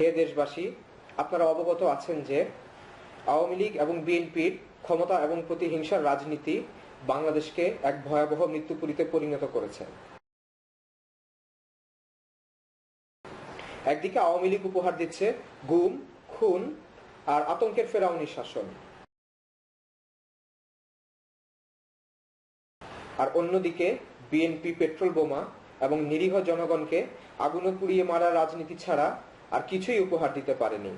হে দেশবাসী, আপনারা অবগত আছেন যে আওয়ামী লীগ এবং বিএনপির ক্ষমতা এবং প্রতিহিংসার রাজনীতি বাংলাদেশকে এক ভয়াবহ মৃত্যুপুরীতে পরিণত করেছে। একদিকে আওয়ামী লীগ উপহার দিচ্ছে গুম, খুন আর আতঙ্কের ফেরাউনি শাসন। আর অন্যদিকে বিএনপি পেট্রোল বোমা এবং নিরীহ জনগণকে আগুনে পুড়িয়ে মারা রাজনীতি ছাড়া আর কিছুই উপহার দিতে পারেনি।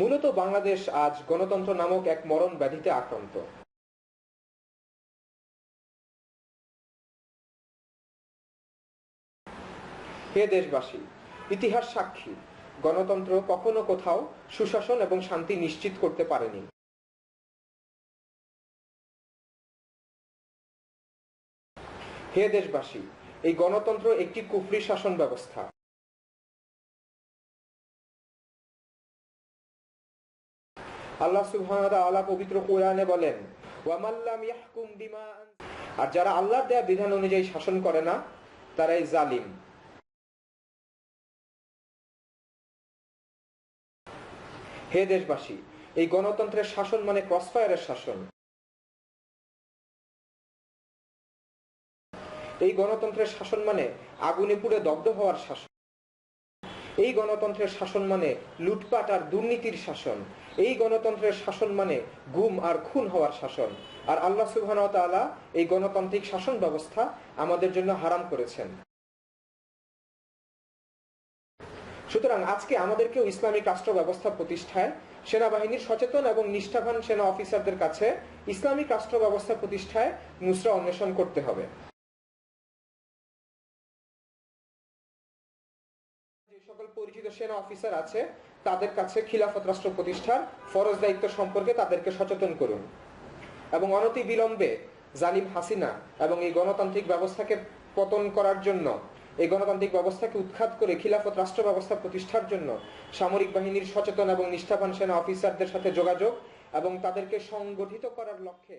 মূলত বাংলাদেশ আজ গণতন্ত্র নামক এক মরণ ব্যাধিতে আক্রান্ত। হে দেশবাসী, ইতিহাস সাক্ষী, গণতন্ত্র কখনো কোথাও সুশাসন এবং শান্তি নিশ্চিত করতে পারেনি। হে দেশবাসী, এই গণতন্ত্র একটি কুফরি শাসন ব্যবস্থা। আল্লাহ ওয়া পবিত্র কোরআনে বলেন আর যারা আল্লাহর দেয়া বিধান অনুযায়ী শাসন করে না, তারাই জালিম। হে দেশবাসী, এই গণতন্ত্রের শাসন মানে ক্রসফায়ারের শাসন। এই গণতন্ত্রের শাসন মানে আগুনে পুড়ে দগ্ধ হওয়ার শাসন। এই গণতন্ত্রের শাসন মানে লুটপাট আর দুর্নীতির শাসন। এই গণতন্ত্রের শাসন মানে গুম আর খুন হওয়ার শাসন। আর আল্লাহ সুবহান এই গণতান্ত্রিক শাসন ব্যবস্থা আমাদের জন্য হারাম করেছেন। সুতরাং আজকে আমাদেরকেও ইসলামিক রাষ্ট্র ব্যবস্থা প্রতিষ্ঠায় সেনাবাহিনীর সচেতন এবং নিষ্ঠাবান সেনা অফিসারদের কাছে ইসলামিক রাষ্ট্র ব্যবস্থা প্রতিষ্ঠায় নুসরা অন্বেষণ করতে হবে। যে সকল পরিচিত সেনা অফিসার আছে, তাদের কাছে খিলাফত রাষ্ট্র প্রতিষ্ঠার ফরজ দায়িত্ব সম্পর্কে তাদেরকে সচেতন করুন। এবং অনতি বিলম্বে জালিম হাসিনা এবং এই গণতান্ত্রিক ব্যবস্থাকে পতন করার জন্য, এই গণতান্ত্রিক ব্যবস্থাকে উৎখাত করে খিলাফত রাষ্ট্র ব্যবস্থা প্রতিষ্ঠার জন্য সামরিক বাহিনীর সচেতন এবং নিষ্ঠাবান সেনা অফিসারদের সাথে যোগাযোগ এবং তাদেরকে সংগঠিত করার লক্ষ্যে